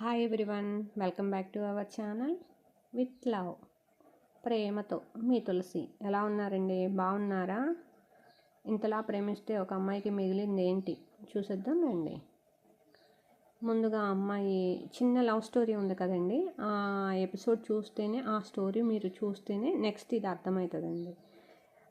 Hi everyone welcome back to our channel with love ప్రేమతో మీ తులసి. ఎలా ఉన్నారండి? బాగున్నారా? ఇంతలా ప్రేమిస్తే ఒక అమ్మాయికి మిగిలింది ఏంటి? చూసేద్దాం రండి. ముందుగా అమ్మాయి చిన్న లవ్ స్టోరీ ఉంది కదండి. ఆ ఎపిసోడ్ చూస్తేనే ఆ స్టోరీ మీరు చూస్తేనే నెక్స్ట్ ఇది అర్థమవుతుందండి.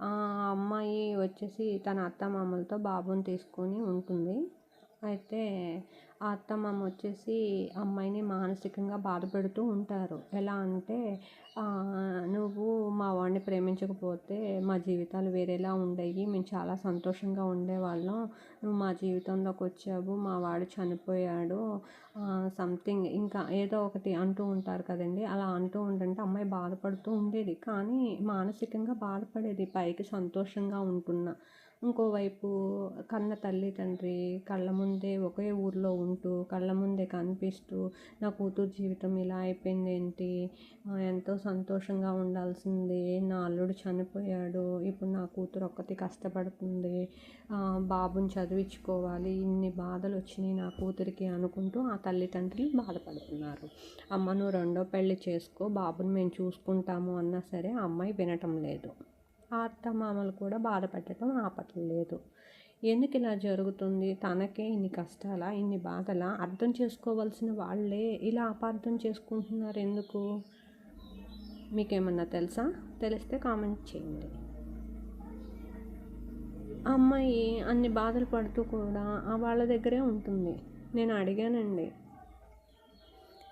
ఆ అమ్మాయి వచ్చేసి తన అత్తమామలతో బాబుని తీసుకొని ఉంటుంది. అయితే ఆ అత్తమామ వచ్చేసి అమ్మాయిని మానసికంగా బాధపెడుతూ ఉంటారు. ఎలా అంటే నువ్వు మా వాడిని ప్రేమించకపోతే మా జీవితాలు వేరేలా ఉండేవి మేము చాలా సంతోషంగా ఉండేవాళ్ళం. నువ్వు మా జీవితంలోకి వచ్చావు. మా వాడు చనిపోయాడు. సంథింగ్ ఇంకా ఏదో ఒకటి అంటూ ఉంటారు కదండి. అలా అంటూ ఉంటుంటే అమ్మాయి బాధపడుతూ ఉండేది. కానీ మానసికంగా బాధపడేది. పైకి సంతోషంగా ఉంటున్నా ఇంకోవైపు కన్న తల్లి తండ్రి కళ్ళ ముందే ఒకే ఊర్లో ఉంటూ కళ్ళ ముందే కనిపిస్తూ నా కూతురు జీవితం ఇలా అయిపోయింది ఏంటి? ఎంతో సంతోషంగా ఉండాల్సింది. నా అల్లుడు చనిపోయాడు. ఇప్పుడు నా కూతురు ఒక్కటి కష్టపడుతుంది. బాబుని చదివించుకోవాలి. ఇన్ని బాధలు వచ్చినాయి నా కూతురికి అనుకుంటూ ఆ తల్లిదండ్రులు బాధపడుతున్నారు. అమ్మ నువ్వు రెండో పెళ్ళి చేసుకో. బాబుని మేము చూసుకుంటాము అన్నా సరే ఆ అమ్మాయి వినటం లేదు. అత్తమామలు కూడా బాధపెట్టడం ఆపట్లేదు ఎందుకు ఇలా జరుగుతుంది? తనకే ఇన్ని కష్టాలా? ఇన్ని బాధలా? అర్థం చేసుకోవాల్సిన వాళ్ళే ఇలా అపార్థం చేసుకుంటున్నారు ఎందుకు? మీకేమన్నా తెలుసా? తెలిస్తే కామెంట్ చేయండి. అమ్మాయి అన్ని బాధలు పడుతూ కూడా ఆ వాళ్ళ దగ్గరే ఉంటుంది. నేను అడిగానండి.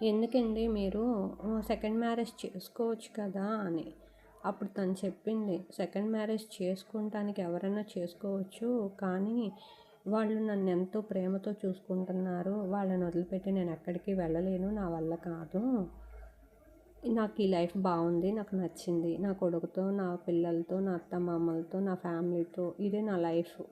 ఎందుకండి మీరు సెకండ్ మ్యారేజ్ చేసుకోవచ్చు కదా అని. అప్పుడు తను చెప్పింది సెకండ్ మ్యారేజ్ చేసుకోవటానికి ఎవరైనా చేసుకోవచ్చు కానీ వాళ్ళు నన్ను ఎంతో ప్రేమతో చూసుకుంటున్నారు. వాళ్ళని వదిలిపెట్టి నేను ఎక్కడికి వెళ్ళలేను నా వల్ల కాదు. నాకు ఈ లైఫ్ బాగుంది నాకు నచ్చింది. నా కొడుకుతో నా పిల్లలతో నా అత్త మామలతో నా ఫ్యామిలీతో ఇదే నా లైఫ్.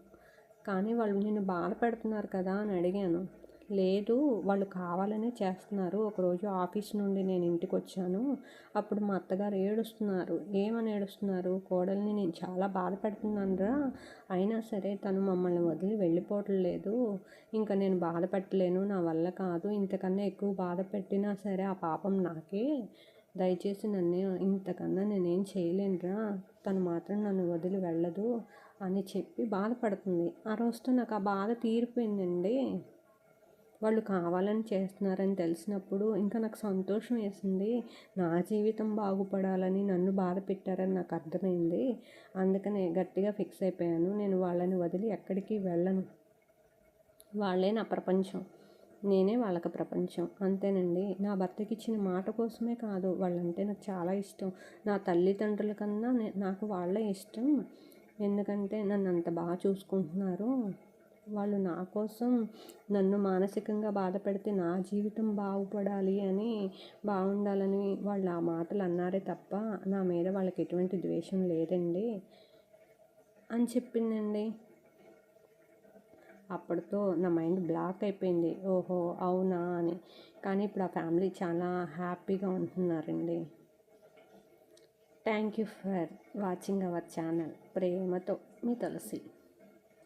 కానీ వాళ్ళు నేను బాధ పెడుతున్నారు కదా అని అడిగాను. లేదు వాళ్ళు కావాలనే చేస్తున్నారు. ఒకరోజు ఆఫీస్ నుండి నేను ఇంటికి వచ్చాను అప్పుడు మా అత్తగారు ఏడుస్తున్నారు. ఏమని ఏడుస్తున్నారు? కోడల్ని నేను చాలా బాధ పెడుతున్నానురా. అయినా సరే తను మమ్మల్ని వదిలి వెళ్ళిపోవటం లేదు. ఇంకా నేను బాధ పెట్టలేను. నా వల్ల కాదు. ఇంతకన్నా ఎక్కువ బాధ పెట్టినా సరే ఆ పాపం నాకే. దయచేసి నన్ను ఇంతకన్నా నేనేం చేయలేనురా. తను మాత్రం నన్ను వదిలి వెళ్ళదు అని చెప్పి బాధపడుతుంది. ఆ రోజుతో నాకు ఆ బాధ తీరిపోయిందండి. వాళ్ళు కావాలని చేస్తున్నారని తెలిసినప్పుడు ఇంకా నాకు సంతోషం వేసింది. నా జీవితం బాగుపడాలని నన్ను బాధ పెట్టారని నాకు అర్థమైంది. అందుకనే గట్టిగా ఫిక్స్ అయిపోయాను. నేను వాళ్ళని వదిలి ఎక్కడికి వెళ్ళను. వాళ్ళే నా ప్రపంచం. నేనే వాళ్ళకి ప్రపంచం. అంతేనండి. నా భర్తకి ఇచ్చిన మాట కోసమే కాదు. వాళ్ళంటే నాకు చాలా ఇష్టం. నా తల్లిదండ్రుల కన్నా నాకు వాళ్ళే ఇష్టం. ఎందుకంటే నన్ను అంత బాగా చూసుకుంటున్నారు. వాళ్ళు నా కోసం నన్ను మానసికంగా బాధ పెడితే నా జీవితం బాగుపడాలి అని బాగుండాలని వాళ్ళు ఆ మాటలు అన్నారే తప్ప నా మీద వాళ్ళకి ఎటువంటి ద్వేషం లేదండి అని చెప్పిందండి. అప్పటితో నా మైండ్ బ్లాక్ అయిపోయింది. ఓహో అవునా అని. కానీ ఇప్పుడు ఆ ఫ్యామిలీ చాలా హ్యాపీగా ఉంటున్నారండి. Thank you for watching our channel. ప్రేమతో మీ తులసి.